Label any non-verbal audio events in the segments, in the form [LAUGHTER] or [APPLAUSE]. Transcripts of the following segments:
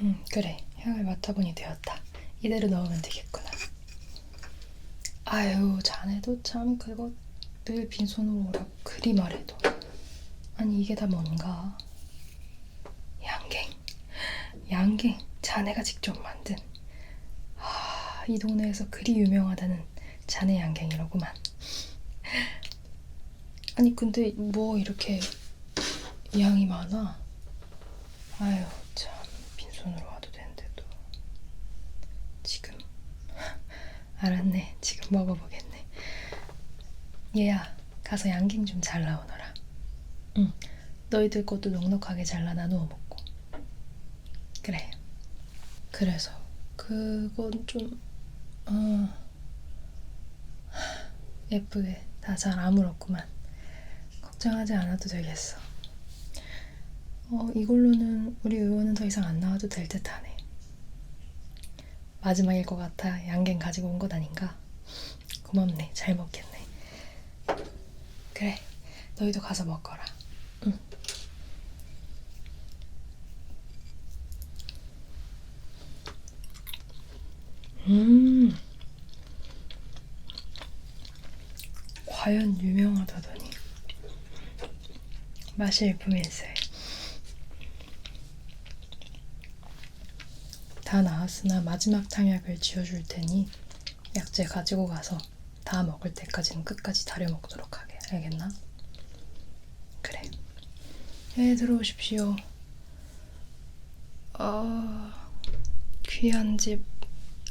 음, 그래. 향을 맡아보니 되었다. 이대로 넣으면 되겠구나. 아유, 자네도 참 그거 늘 빈손으로 오라고 그리 말해도. 아니, 이게 다 뭔가? 양갱. 양갱. 자네가 직접 만든. 아, 이 동네에서 그리 유명하다는 자네 양갱이로구만. 아니, 근데 뭐 이렇게 양이 많아? 아유, 손으로 와도 되는데도. 지금. [LAUGHS] 알았네. 지금 먹어보겠네. 얘야, 가서 양갱 좀잘 나오너라. 응. 너희들 것도 넉넉하게 잘라 나누어 먹고. 그래. 그래서 그건 좀 어, [SIGHS] 예쁘게 다 잘 아물었구만. 걱정하지 않아도 되겠어. 어, 이걸로는 우리 의원은 더 이상 안 나와도 될 듯하네. 마지막일 것 같아 양갱 가지고 온 것 아닌가? 고맙네. 잘 먹겠네. 그래. 너희도 가서 먹거라. 응. 음. 과연 유명하다더니 맛이 일품일세. 다 나았으나 마지막 탕약을 지어줄 테니 약재 가지고 가서 다 먹을 때까지는 끝까지 다려 먹도록 하게. 알겠나? 그래. 예, 들어오십시오. 어, 귀한 집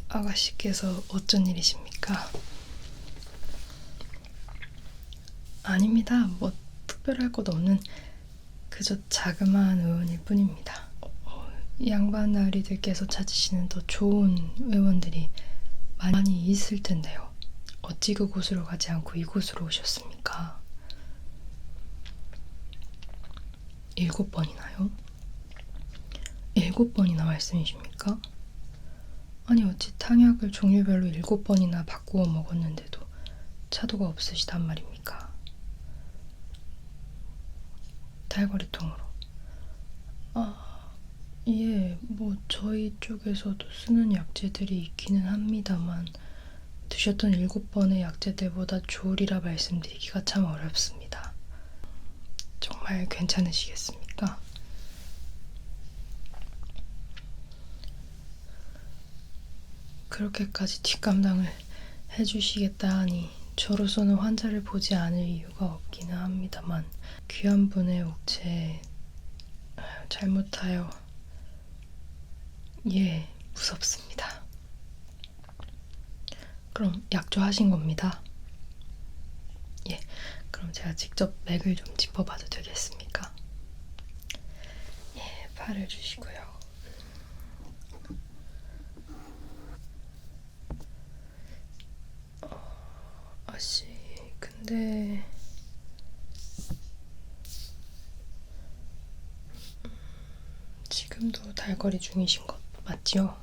아가씨께서 어쩐 일이십니까? 아닙니다. 뭐 특별할 것 없는 그저 자그마한 의원일 뿐입니다. 어, 양반 나리들께서 찾으시는 더 좋은 의원들이 많이 있을 텐데요. 어찌 그곳으로 가지 않고 이곳으로 오셨습니까? 일곱 번이나요? 일곱 번이나 말씀이십니까? 아니 어찌 탕약을 종류별로 일곱 번이나 바꾸어 먹었는데도 차도가 없으시단 말입니까? 달걀이통으로. 아, 예, 뭐 저희 쪽에서도 쓰는 약재들이 있기는 합니다만 드셨던 일곱 번의 약재들보다 좋으리라 말씀드리기가 참 어렵습니다. 정말 괜찮으시겠습니까? 그렇게까지 뒷감당을 해주시겠다 하니 저로서는 환자를 보지 않을 이유가 없기는 합니다만 귀한 분의 옥체 잘못하여 예 무섭습니다. 그럼 약조하신 겁니다. 예, 그럼 제가 직접 맥을 좀 짚어봐도 되겠습니까? 예, 팔을 주시고요. 아씨, 근데 지금도 달거리 중이신 것 맞죠?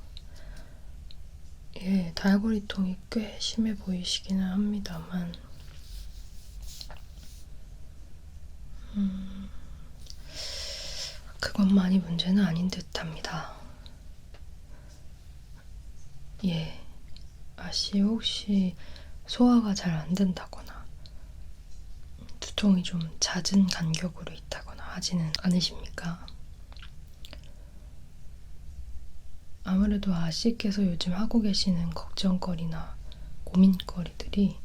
예, 달거리통이 꽤 심해 보이시기는 합니다만, 음, 그건 많이 문제는 아닌 듯 합니다. 예, 아씨 혹시 소화가 잘 안 된다거나 두통이 좀 잦은 간격으로 있다거나 하지는 않으십니까? 아무래도 아씨께서 요즘 하고 계시는 걱정거리나 고민거리들이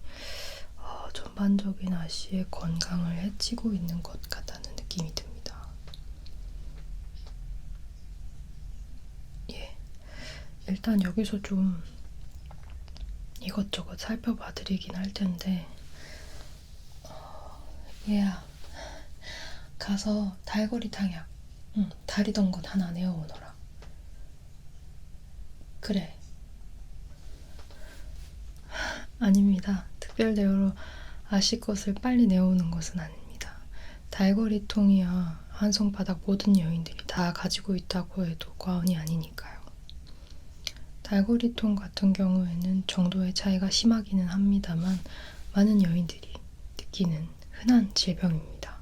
어, 전반적인 아씨의 건강을 해치고 있는 것 같다는 느낌이 듭니다. 예, 일단 여기서 좀 이것저것 살펴봐 드리긴 할 텐데, 어, 얘야, 가서 달거리 탕약, 응, 다리던 것 하나 내어오너라. 그래. 아닙니다. 특별 대우로 아씨 것을 빨리 내오는 것은 아닙니다. 달거리 통이야 한 손바닥 모든 여인들이 다 가지고 있다고 해도 과언이 아니니까요. 달고리통 같은 경우에는 정도의 차이가 심하기는 합니다만 많은 여인들이 느끼는 흔한 질병입니다.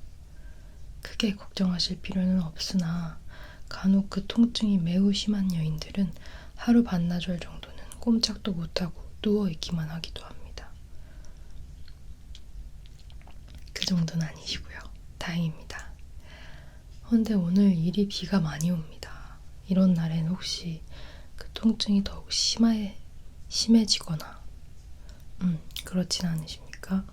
크게 걱정하실 필요는 없으나 간혹 그 통증이 매우 심한 여인들은 하루 반나절 정도는 꼼짝도 못하고 누워 있기만 하기도 합니다. 그 정도는 아니시고요. 다행입니다. 헌데 오늘 일이 비가 많이 옵니다. 이런 날엔 혹시 그 통증이 더욱 심해, 심해지거나, 음, 그렇진 않으십니까?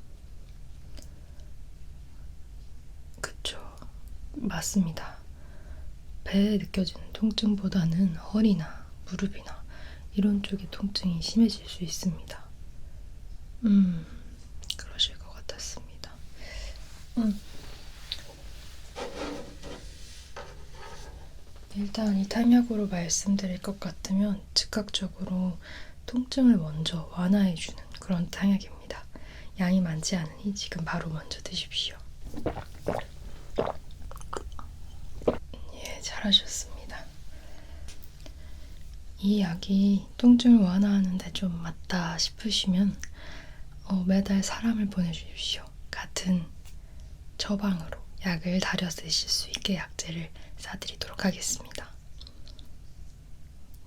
그쵸. 맞습니다. 배에 느껴지는 통증보다는 허리나 무릎이나 이런 쪽의 통증이 심해질 수 있습니다. 음, 그러실 것 같았습니다. 음. 일단 이 탄약으로 말씀드릴 것 같으면 즉각적으로 통증을 먼저 완화해주는 그런 탄약입니다. 양이 많지 않으니 지금 바로 먼저 드십시오. 예, 잘하셨습니다. 이 약이 통증을 완화하는 데 좀 맞다 싶으시면 어, 매달 사람을 보내주십시오. 같은 처방으로 약을 다려 쓰실 수 있게 약제를 싸드리도록 하겠습니다.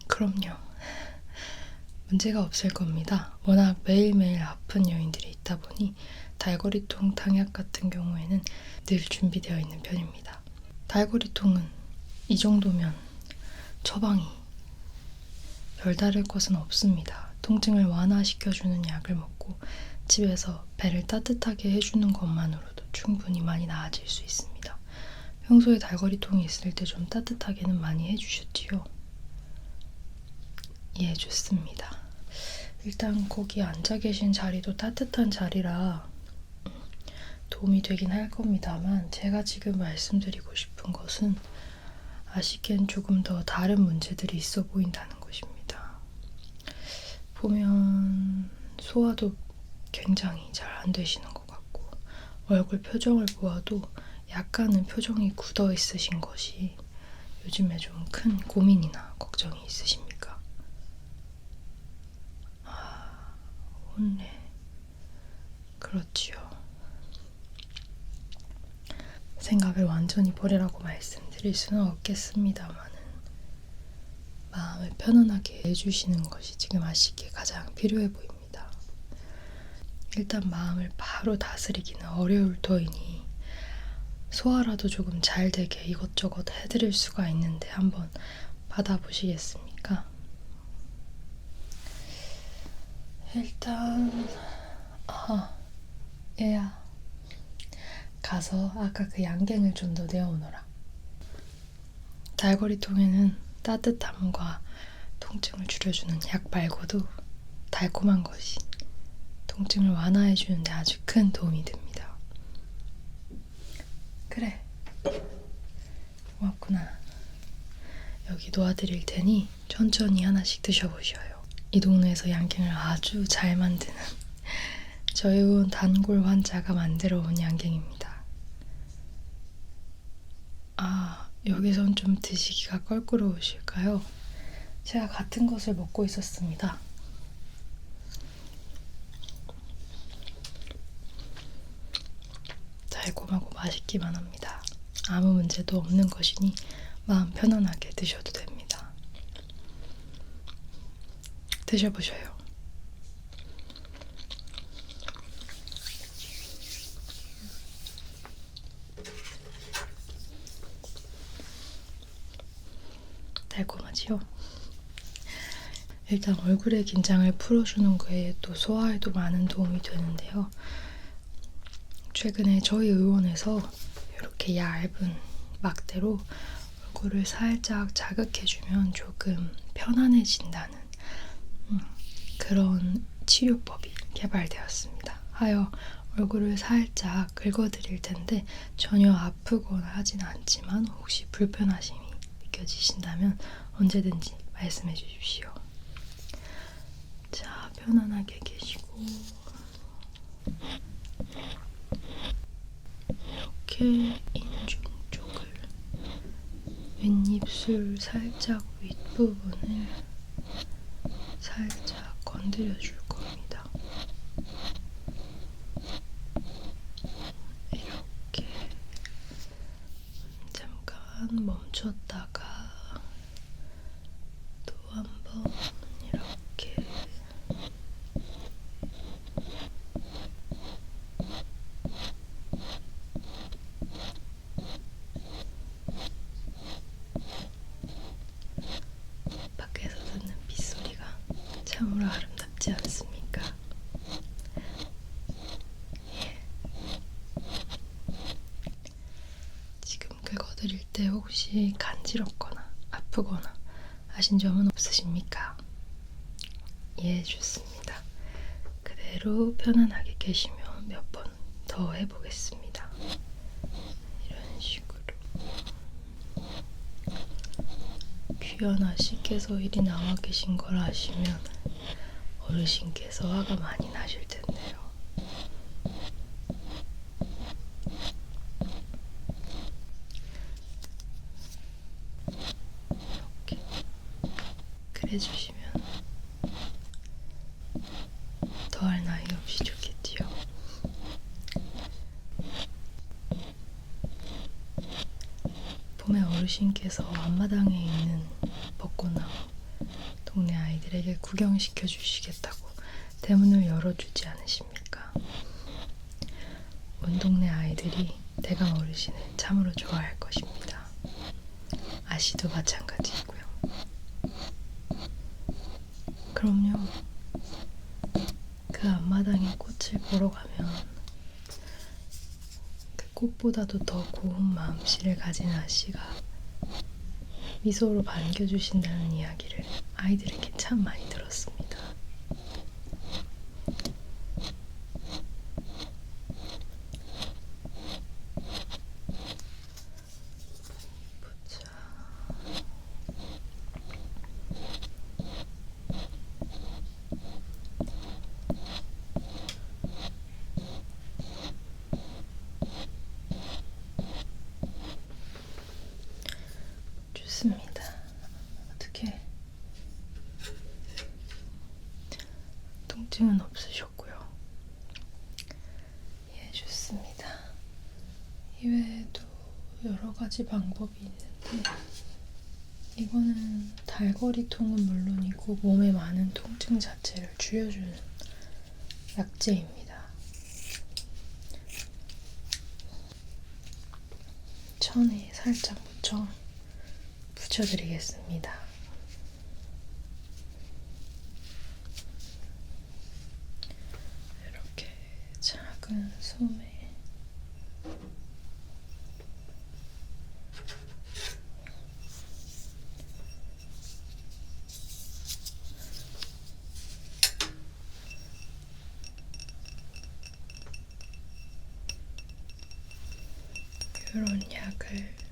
그럼요. [LAUGHS] 문제가 없을 겁니다. 워낙 매일매일 아픈 여인들이 있다 보니 달고리통 탕약 같은 경우에는 늘 준비되어 있는 편입니다. 달고리통은 이 정도면 처방이 별다를 것은 없습니다. 통증을 완화시켜주는 약을 먹고 집에서 배를 따뜻하게 해주는 것만으로도 충분히 많이 나아질 수 있습니다. 평소에 달고리통이 있을 때 좀 따뜻하게는 많이 해주셨지요? 예, 좋습니다. 일단 거기 앉아 계신 자리도 따뜻한 자리라 도움이 되긴 할 겁니다만 제가 지금 말씀드리고 싶은 것은 아시기엔 조금 더 다른 문제들이 있어 보인다는. 보면 소화도 굉장히 잘안 되시는 것 같고 얼굴 표정을 보아도 약간은 표정이 굳어 있으신 것이 요즘에 좀 큰 고민이나 걱정이 있으십니까? 아, 혼내. 그렇지요. 생각을 완전히 버리라고 말씀드릴 수는 없겠습니다만은 마음을 편안하게 해주시는 것이 지금 하시기에 가장 필요해 보입니다. 일단 마음을 바로 다스리기는 어려울 터이니 소화라도 조금 잘 되게 이것저것 해드릴 수가 있는데 한번 받아보시겠습니까? 일단 아 얘야 가서 아까 그 양갱을 좀 더 내어오너라. 달고리통에는 따뜻함과 통증을 줄여주는 약 말고도 달콤한 것이 통증을 완화해주는데 아주 큰 도움이 됩니다. 그래. 고맙구나. 여기 놓아드릴 테니 천천히 하나씩 드셔보셔요. 이 동네에서 양갱을 아주 잘 만드는 저희 온 단골 환자가 만들어 온 양갱입니다. 아, 여기선 좀 드시기가 껄끄러우실까요? 제가 같은 것을 먹고 있었습니다. 달콤하고 맛있기만 합니다. 아무 문제도 없는 것이니 마음 편안하게 드셔도 됩니다. 드셔보셔요. 일단 얼굴의 긴장을 풀어주는 거에 또 소화에도 많은 도움이 되는데요. 최근에 저희 의원에서 이렇게 얇은 막대로 얼굴을 살짝 자극해주면 조금 편안해진다는 음, 그런 치료법이 개발되었습니다. 하여 얼굴을 살짝 긁어드릴 텐데 전혀 아프거나 하진 않지만 혹시 불편하심이 느껴지신다면 언제든지 말씀해 주십시오. 자, 편안하게 계시고. 이렇게 인중 쪽을 윗입술 살짝 윗부분을 살짝 건드려 줄 겁니다. 이렇게 잠깐 멈췄다가 참으로 아름답지 않습니까? 예. 지금 긁어드릴 때 혹시 간지럽거나 아프거나 하신 점은 없으십니까? 예, 좋습니다. 그대로 편안하게 계시면 몇 번 더 해보겠습니다. 이런 식으로. 귀한 아씨께서 이리 나와 계신 걸 아시면 어르신께서 화가 많이 나실 텐데요. 이렇게 그래 주시면 더할 나위 없이 좋겠지요. 봄에 어르신께서 앞마당에 있는 벚꽃나무 동네 아이들에게 구경시켜 주시겠다고 대문을 열어주지 않으십니까? 온 동네 아이들이 대강 어르신을 참으로 좋아할 것입니다. 아씨도 마찬가지이고요. 그럼요. 그 앞마당에 꽃을 보러 가면 그 꽃보다도 더 고운 마음씨를 가진 아씨가 미소로 반겨주신다는 이야기를 아이들에게 참 많이 들었습니다. 보자. 좋습니다. 어떻게 통증은 없으셨고요. 예, 좋습니다. 이외에도 여러 가지 방법이 있는데 이거는 달거리통은 물론이고 몸에 많은 통증 자체를 줄여주는 약재입니다. 천에 살짝 묻혀 붙여드리겠습니다. 이렇게 솜에. 이런 약을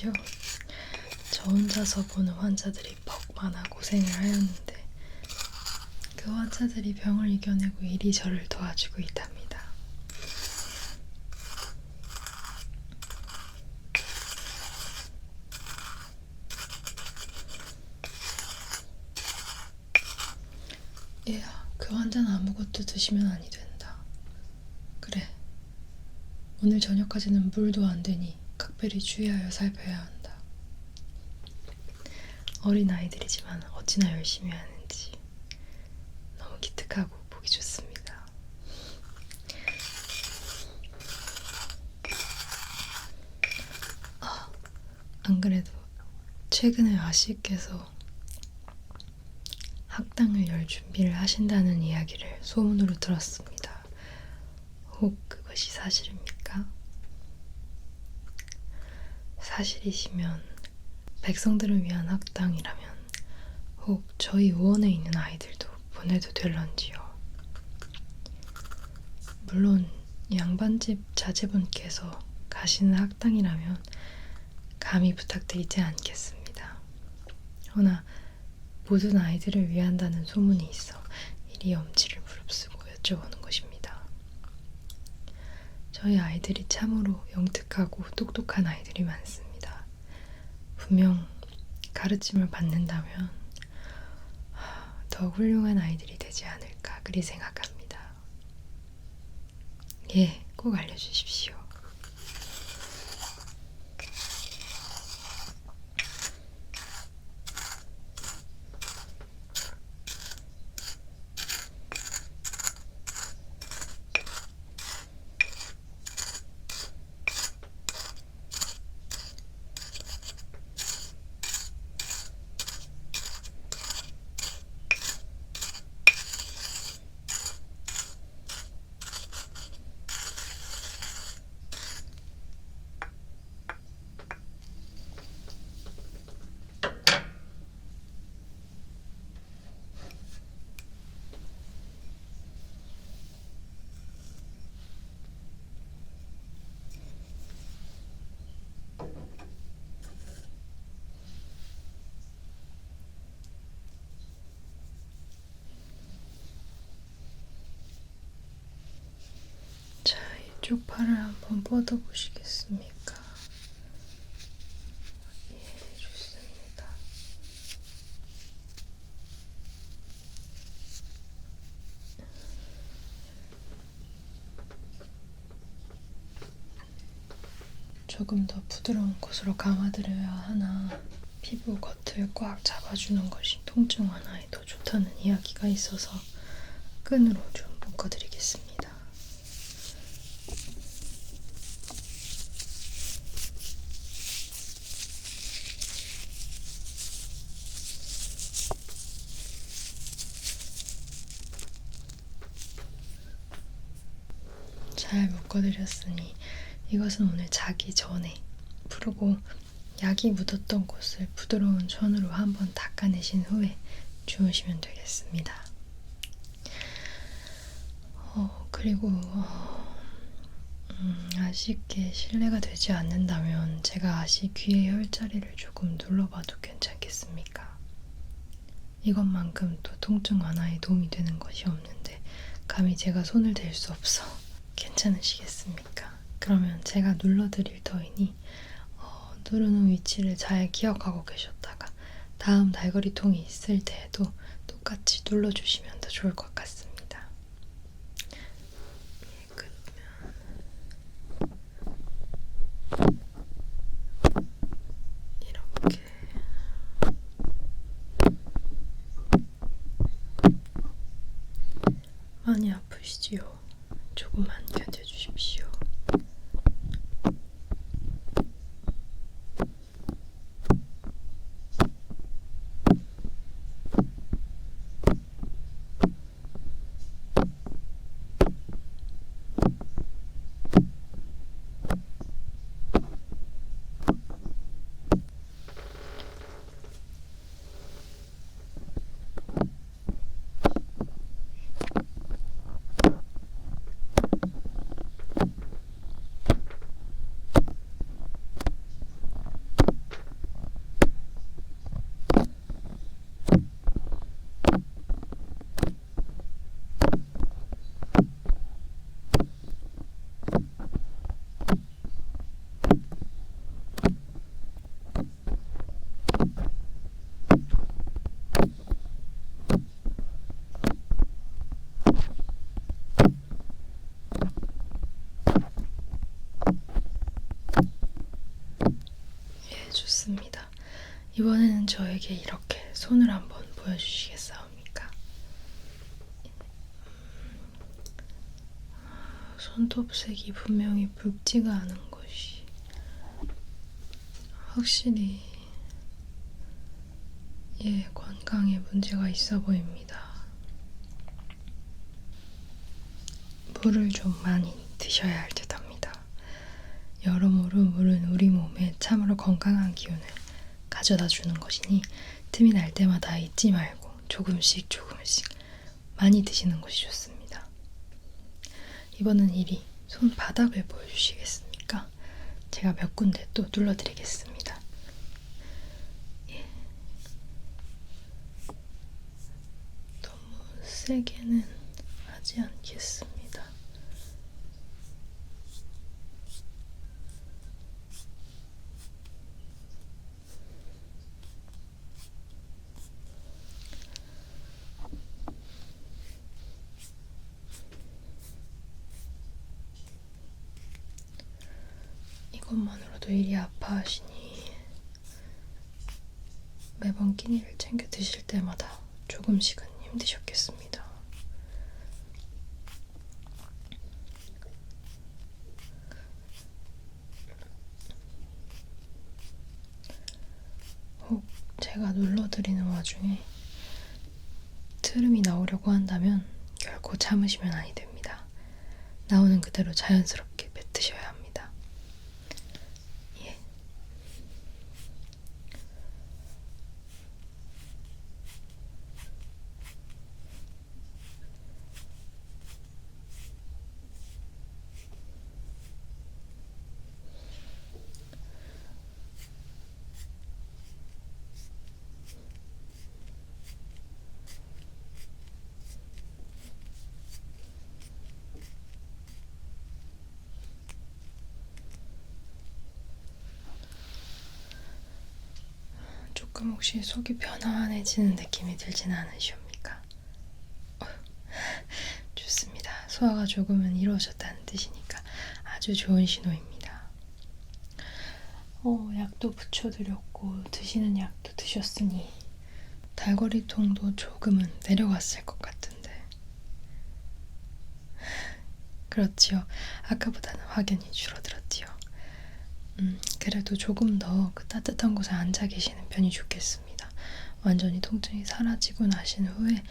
그렇지요. 저 혼자서 보는 환자들이 퍽 많아 고생을 하였는데 그 환자들이 병을 이겨내고 이리 저를 도와주고 있답니다. 얘야, 그 환자는 아무것도 드시면 아니 된다. 그래. 오늘 저녁까지는 물도 안 되니 각별히 주의하여 살펴야 한다. 어린 아이들이지만 어찌나 열심히 하는지 너무 기특하고 보기 좋습니다. 아, 안 그래도 최근에 아씨께서 학당을 열 준비를 하신다는 이야기를 소문으로 들었습니다. 혹 그것이 사실입니까? 사실이시면 백성들을 위한 학당이라면 혹 저희 의원에 있는 아이들도 보내도 될런지요. 물론 양반집 자제분께서 가시는 학당이라면 감히 부탁드리지 않겠습니다. 허나 모든 아이들을 위한다는 소문이 있어 이리 엄지를 무릅쓰고 여쭤보는 것입니다. 저희 아이들이 참으로 영특하고 똑똑한 아이들이 많습니다. 분명 가르침을 받는다면 더 훌륭한 아이들이 되지 않을까 그리 생각합니다. 예, 꼭 알려주십시오. 자, 이쪽 팔을 한번 뻗어 보시겠습니까? 예, 좋습니다. 조금 더 부드러운 곳으로 감아드려야 하나 피부 겉을 꽉 잡아주는 것이 통증 완화에 더 좋다는 이야기가 있어서 끈으로 좀 묶어드리겠습니다. 잘 묶어드렸으니 이것은 오늘 자기 전에 풀고 약이 묻었던 곳을 부드러운 천으로 한번 닦아내신 후에 주무시면 되겠습니다. 어, 그리고 어, 음, 아쉽게 실례가 되지 않는다면 제가 아시 귀의 혈자리를 조금 눌러봐도 괜찮겠습니까? 이것만큼 또 통증 완화에 도움이 되는 것이 없는데 감히 제가 손을 댈 수 없어 괜찮으시겠습니까? 그러면 제가 눌러드릴 터이니 어, 누르는 위치를 잘 기억하고 계셨다가 다음 날거리통이 있을 때에도 똑같이 눌러주시면 더 좋을 것 같습니다. 예, 그러면 이렇게 많이 아프시지요? 조금만 견뎌주십시오. 예, 좋습니다. 이번에는 저에게 이렇게 손을 한번 보여주시겠사옵니까? 손톱색이 분명히 붉지가 않은 것이 확실히 예, 건강에 문제가 있어 보입니다. 물을 좀 많이 드셔야 할 듯합니다. 여러모로 물은 우리 몸에 참으로 건강한 기운을 가져다 주는 것이니 틈이 날 때마다 잊지 말고 조금씩 조금씩 많이 드시는 것이 좋습니다. 이번엔 이리 손바닥을 보여주시겠습니까? 제가 몇 군데 또 눌러드리겠습니다. 예. 너무 세게는 하지 않겠습니다. 이것만으로도 일이 아파하시니 매번 끼니를 챙겨 드실 때마다 조금씩은 힘드셨겠습니다. 혹 제가 눌러드리는 와중에 트름이 나오려고 한다면 결코 참으시면 아니 됩니다. 나오는 그대로 자연스럽게 뱉으셔야 합니다. 예. 조금 혹시 속이 편안해지는 느낌이 들진 않으십니까? 어, [LAUGHS] 좋습니다. 소화가 조금은 이루어졌다는 뜻이니까 아주 좋은 신호입니다. 어, 약도 붙여드렸고 드시는 약도 드셨으니 달거리통도 조금은 내려갔을 것 같은데 그렇지요. 아까보다는 확연히 줄어들었지요. 음, 그래도 조금 더 그 따뜻한 곳에 앉아 계시는 편이 좋겠습니다. 완전히 통증이 사라지고 나신 후에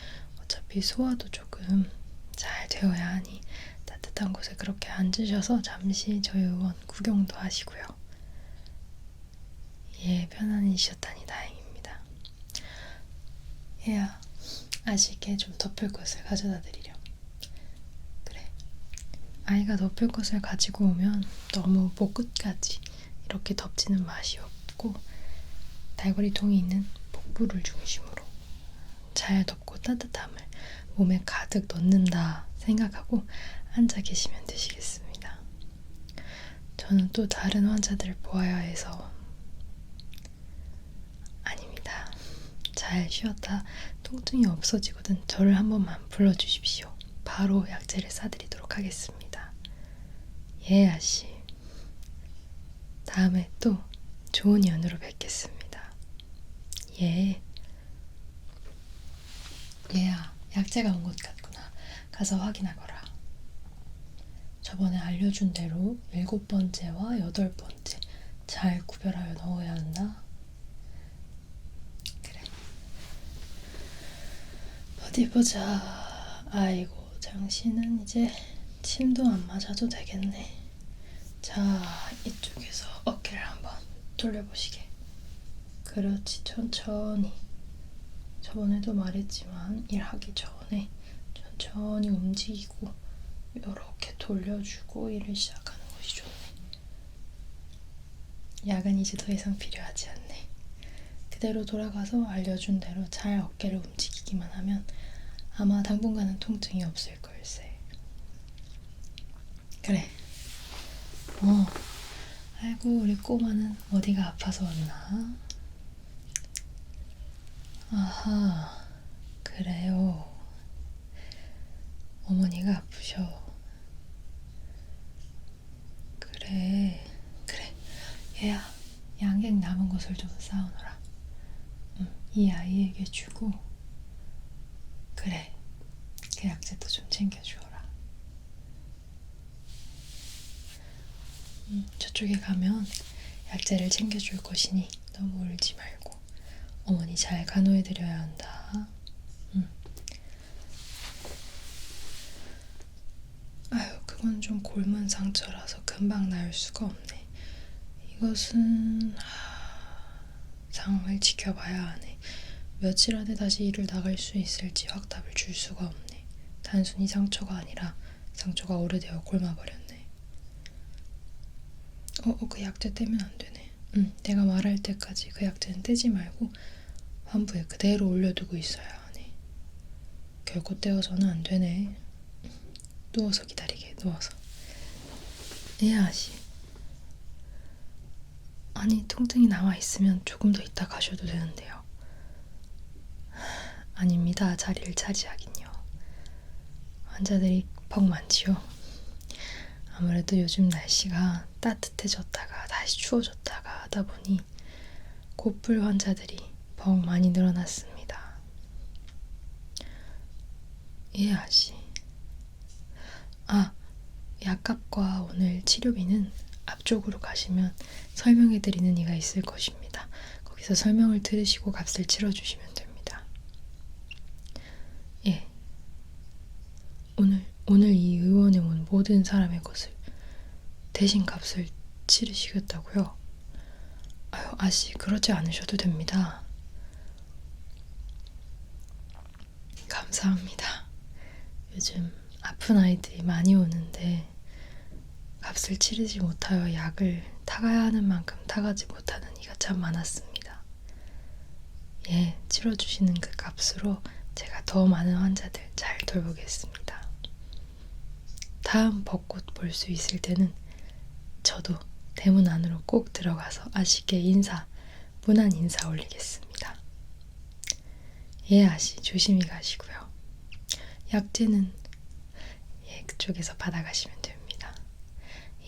어차피 소화도 조금 잘 되어야 하니 따뜻한 곳에 그렇게 앉으셔서 잠시 저희 의원 구경도 하시고요. 예, 편안해지셨다니 다행입니다. 얘야, 아쉽게 좀 덮을 것을 가져다 드리렴. 그래. 아이가 덮을 것을 가지고 오면 너무 목 끝까지 이렇게 덮지는 맛이 없고 달고리 통이 있는 복부를 중심으로 잘 덮고 따뜻함을 몸에 가득 넣는다 생각하고 앉아 계시면 되시겠습니다. 저는 또 다른 환자들을 보아야 해서 아닙니다. 잘 쉬었다 통증이 없어지거든 저를 한 번만 불러주십시오. 바로 약제를 싸드리도록 하겠습니다. 예, 아씨. 다음에 또 좋은 연으로 뵙겠습니다. 예. 얘야, 약제가 온 것 같구나. 가서 확인하거라. 저번에 알려준 대로 일곱 번째와 여덟 번째 잘 구별하여 넣어야 한다. 그래. 어디 보자. 아이고, 장씨는 이제 침도 안 맞아도 되겠네. 자, 이쪽에서 어깨를 한번 돌려보시게. 그렇지, 천천히. 저번에도 말했지만 일하기 전에 천천히 움직이고 이렇게 돌려주고 일을 시작하는 것이 좋네. 약은 이제 더 이상 필요하지 않네. 그대로 돌아가서 알려준 대로 잘 어깨를 움직이기만 하면 아마 당분간은 통증이 없을 걸세. 그래. 어. 아이고 우리 꼬마는 어디가 아파서 왔나? 아하, 그래요. 어머니가 아프셔. 그래, 그래. 얘야, 양갱 남은 것을 좀 쌓아놓으라. 응, 이 아이에게 주고, 그래. 그 약재도 좀 챙겨주어라. 음, 저쪽에 가면 약재를 챙겨줄 것이니 너무 울지 말고 어머니 잘 간호해드려야 한다. 음. 아유, 그건 좀 골문 상처라서 금방 나을 수가 없네. 이것은 하... 상황을 지켜봐야 하네. 며칠 안에 다시 일을 나갈 수 있을지 확답을 줄 수가 없네. 단순히 상처가 아니라 상처가 오래되어 골마버렸네. 어, 어, 그 약재 떼면 안 되네. 응, 내가 말할 때까지 그 약재는 떼지 말고 환부에 그대로 올려두고 있어야 하네. 결코 떼어서는 안 되네. 누워서 기다리게, 누워서. 예, 아씨. 아니, 통증이 남아 있으면 조금 더 있다 가셔도 되는데요. 아닙니다. 자리를 차지하긴요. 환자들이 퍽 많지요. 아무래도 요즘 날씨가 따뜻해졌다가 다시 추워졌다가 하다 보니 곧불 환자들이 퍽 많이 늘어났습니다. 예, 아씨. 아, 약값과 오늘 치료비는 앞쪽으로 가시면 설명해드리는 이가 있을 것입니다. 거기서 설명을 들으시고 값을 치러주시면 됩니다. 예. 오늘, 오늘 이 의원에 온 모든 사람의 것을 대신 값을 치르시겠다고요? 아유, 아씨, 그러지 않으셔도 됩니다. 감사합니다. 요즘 아픈 아이들이 많이 오는데 값을 치르지 못하여 약을 타가야 하는 만큼 타가지 못하는 이가 참 많았습니다. 예, 치러주시는 그 값으로 제가 더 많은 환자들 잘 돌보겠습니다. 다음 벚꽃 볼 수 있을 때는 저도 대문 안으로 꼭 들어가서 아씨께 인사, 무난 인사 올리겠습니다. 예, 아씨 조심히 가시고요. 약재는 예, 그쪽에서 받아가시면 됩니다.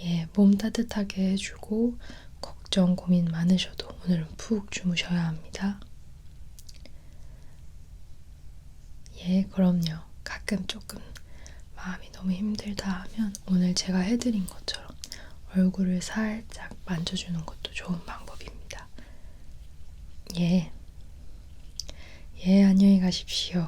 예, 몸 따뜻하게 해주고 걱정 고민 많으셔도 오늘은 푹 주무셔야 합니다. 예, 그럼요. 가끔 조금 마음이 너무 힘들다 하면 오늘 제가 해드린 것처럼 얼굴을 살짝 만져주는 것도 좋은 방법입니다. 예. 예, 안녕히 가십시오.